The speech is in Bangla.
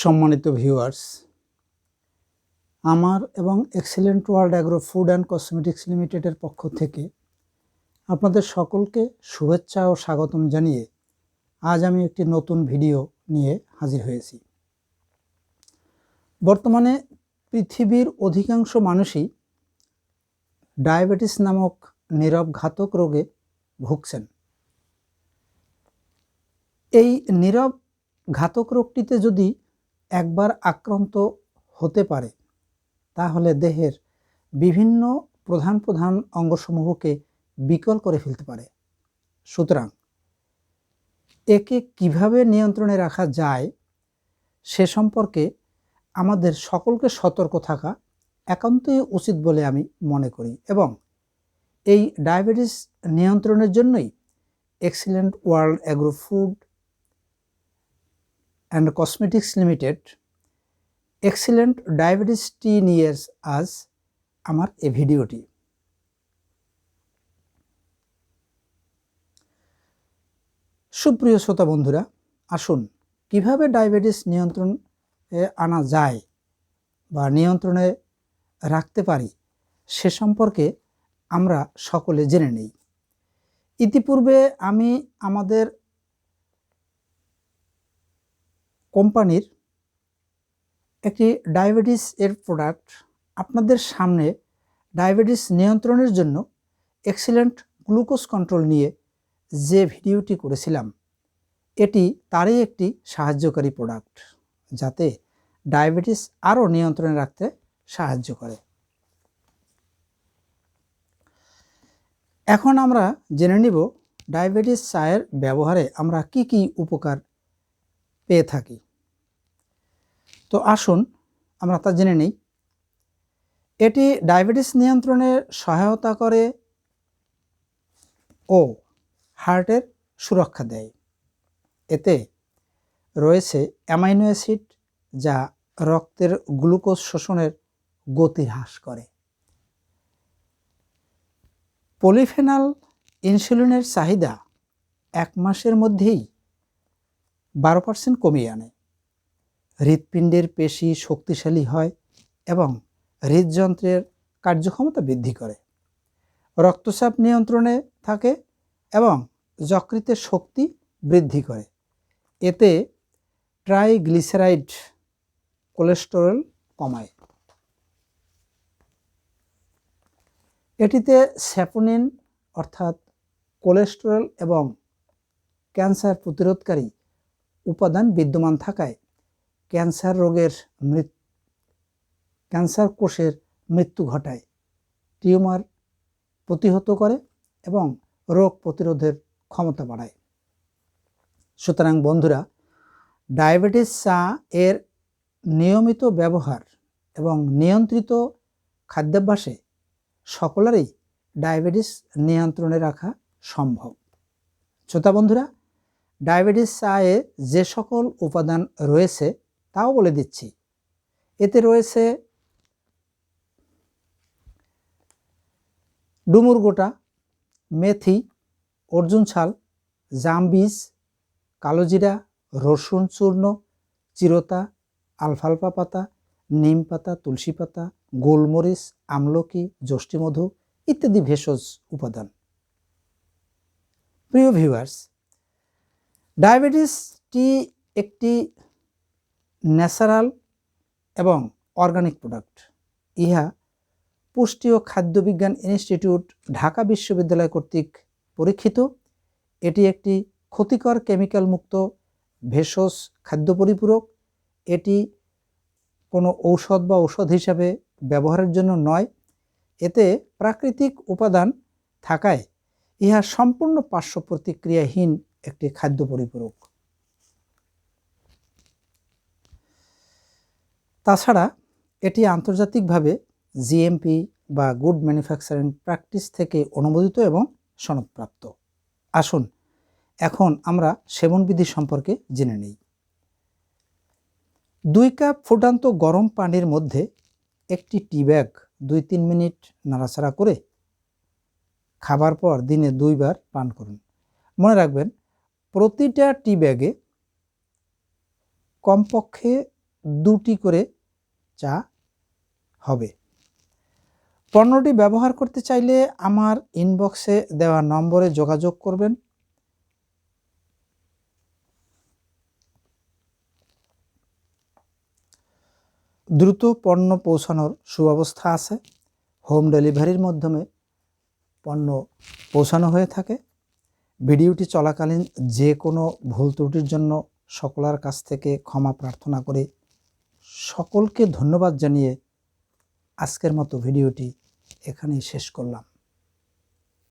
সম্মানিত ভিউয়ার্স আমার এবং excellent world agro food and cosmetics লিমিটেডের পক্ষ থেকে আপনাদের সকলকে শুভেচ্ছা ও স্বাগতম জানিয়ে আজ আমি একটি নতুন ভিডিও নিয়ে হাজির হয়েছি। বর্তমানে পৃথিবীর অধিকাংশ মানুষই ডায়াবেটিস নামক নীরব ঘাতক রোগে ভুগছেন। এই নীরব ঘাতক রোগটিতে যদি একবার আক্রান্ত হতে পারে, তাহলে দেহের বিভিন্ন প্রধান প্রধান অঙ্গসমূহকে বিকল করে ফেলতে পারে। সুতরাং একে কীভাবে নিয়ন্ত্রণে রাখা যায় সে সম্পর্কে আমাদের সকলকে সতর্ক থাকা একান্তই উচিত বলে আমি মনে করি এবং এই ডায়াবেটিস নিয়ন্ত্রণের জন্যই excellent world agro food and cosmetics limited excellent diabetes tea নিয়ার্স আজ আমার এ ভিডিওটি। সুপ্রিয় শ্রোতা বন্ধুরা, আসুন, কীভাবে ডায়াবেটিস নিয়ন্ত্রণ আনা যায় বা নিয়ন্ত্রণে রাখতে পারি সে সম্পর্কে আমরা সকলে জেনে নেই। ইতিপূর্বে আমি আমাদের কোম্পানির একটি ডায়াবেটিস এর প্রোডাক্ট আপনাদের সামনে ডায়াবেটিস নিয়ন্ত্রণের জন্য এক্সিলেন্ট গ্লুকোজ কন্ট্রোল নিয়ে যে ভিডিওটি করেছিলাম, এটি তারই একটি সাহায্যকারী প্রোডাক্ট যাতে ডায়াবেটিস আরও নিয়ন্ত্রণে রাখতে সাহায্য করে। এখন আমরা জেনে নিব ডায়াবেটিস চায়ের ব্যবহারে আমরা কি কি উপকার পেয়ে থাকি। তো আসুন, আমরা তা জেনে নিই। এটি ডায়াবেটিস নিয়ন্ত্রণে সহায়তা করে ও হার্টের সুরক্ষা দেয়। এতে রয়েছে অ্যামাইনো অ্যাসিড যা রক্তের গ্লুকোজ শোষণের গতি হ্রাস করে। পলিফেনাল ইনসুলিনের চাহিদা এক মাসের মধ্যেই বারো পার্সেন্ট কমিয়ে আনে। হৃৎপিণ্ডের পেশি শক্তিশালী হয় এবং হৃদযন্ত্রের কার্যক্ষমতা বৃদ্ধি করে। রক্তচাপ নিয়ন্ত্রণে থাকে এবং যকৃতের শক্তি বৃদ্ধি করে। এতে ট্রাইগ্লিসারাইড কোলেস্টেরল কমায়। এটিতে স্যাপোনিন অর্থাৎ কোলেস্টেরল এবং ক্যান্সার প্রতিরোধকারী উপাদান বিদ্যমান থাকায় ক্যান্সার রোগের মৃত ক্যান্সার কোষের মৃত্যু ঘটায়। টিউমার প্রতিহত করে এবং রোগ প্রতিরোধের ক্ষমতা বাড়ায়। সুতরাং বন্ধুরা, ডায়াবেটিস চা এর নিয়মিত ব্যবহার এবং নিয়ন্ত্রিত খাদ্যাভ্যাসে সকলেরই ডায়াবেটিস নিয়ন্ত্রণে রাখা সম্ভব। শ্রোতা বন্ধুরা ডায়াবেটিস চায়ে যে সকল উপাদান রয়েছে তাও বলে দিচ্ছি। এতে রয়েছে ডুমুর গোটা, মেথি, অর্জুন ছাল, জাম বীজ, কালোজিরা, রসুন, চূর্ণ, চিরতা, আলফালফা পাতা, নিম পাতা, তুলসী পাতা, গোলমরিচ, আমলকি যষ্টিমধু ইত্যাদি ভেষজ উপাদান। প্রিয় ভিউয়ার্স ডায়াবেটিসটি একটি ন্যাচারাল এবং অর্গানিক প্রোডাক্ট। ইহা পুষ্টি ও খাদ্য বিজ্ঞান ইনস্টিটিউট ঢাকা বিশ্ববিদ্যালয় কর্তৃক পরীক্ষিত। এটি একটি ক্ষতিকর কেমিক্যাল মুক্ত ভেষজ খাদ্য পরিপূরক। এটি কোনো ঔষধ বা ঔষধ হিসাবে ব্যবহারের জন্য নয়। এতে প্রাকৃতিক উপাদান থাকায় ইহা সম্পূর্ণ পার্শ্ব প্রতিক্রিয়াহীন একটি খাদ্য পরিপূরক। তাছাড়া এটি আন্তর্জাতিকভাবে জিএমপি বা গুড ম্যানুফ্যাকচারিং প্র্যাকটিস থেকে অনুমোদিত এবং সনদপ্রাপ্ত। আসুন, এখন আমরা সেবনবিধি সম্পর্কে জেনে নিই। দুই কাপ ফুটান্ত গরম পানির মধ্যে একটি টি ব্যাগ দুই তিন মিনিট নাড়াচাড়া করে খাবার পর দিনে দুইবার পান করুন। মনে রাখবেন প্রতিটা টি ব্যাগে কমপক্ষে দুটি করে চা হবে। পণ্যটি ব্যবহার করতে চাইলে আমার ইনবক্সে দেওয়া নম্বরে যোগাযোগ করবেন। দ্রুত পণ্য পৌঁছানোর সুব্যবস্থা আছে। হোম ডেলিভারির মাধ্যমে পণ্য পৌঁছানো হয়ে থাকে। ভিডিওটি চলাকালীন যে কোনো ভুল ত্রুটির জন্য সকলের কাছ থেকে ক্ষমা প্রার্থনা করে সকলকে ধন্যবাদ জানিয়ে আজকের মতো ভিডিওটি এখানেই শেষ করলাম।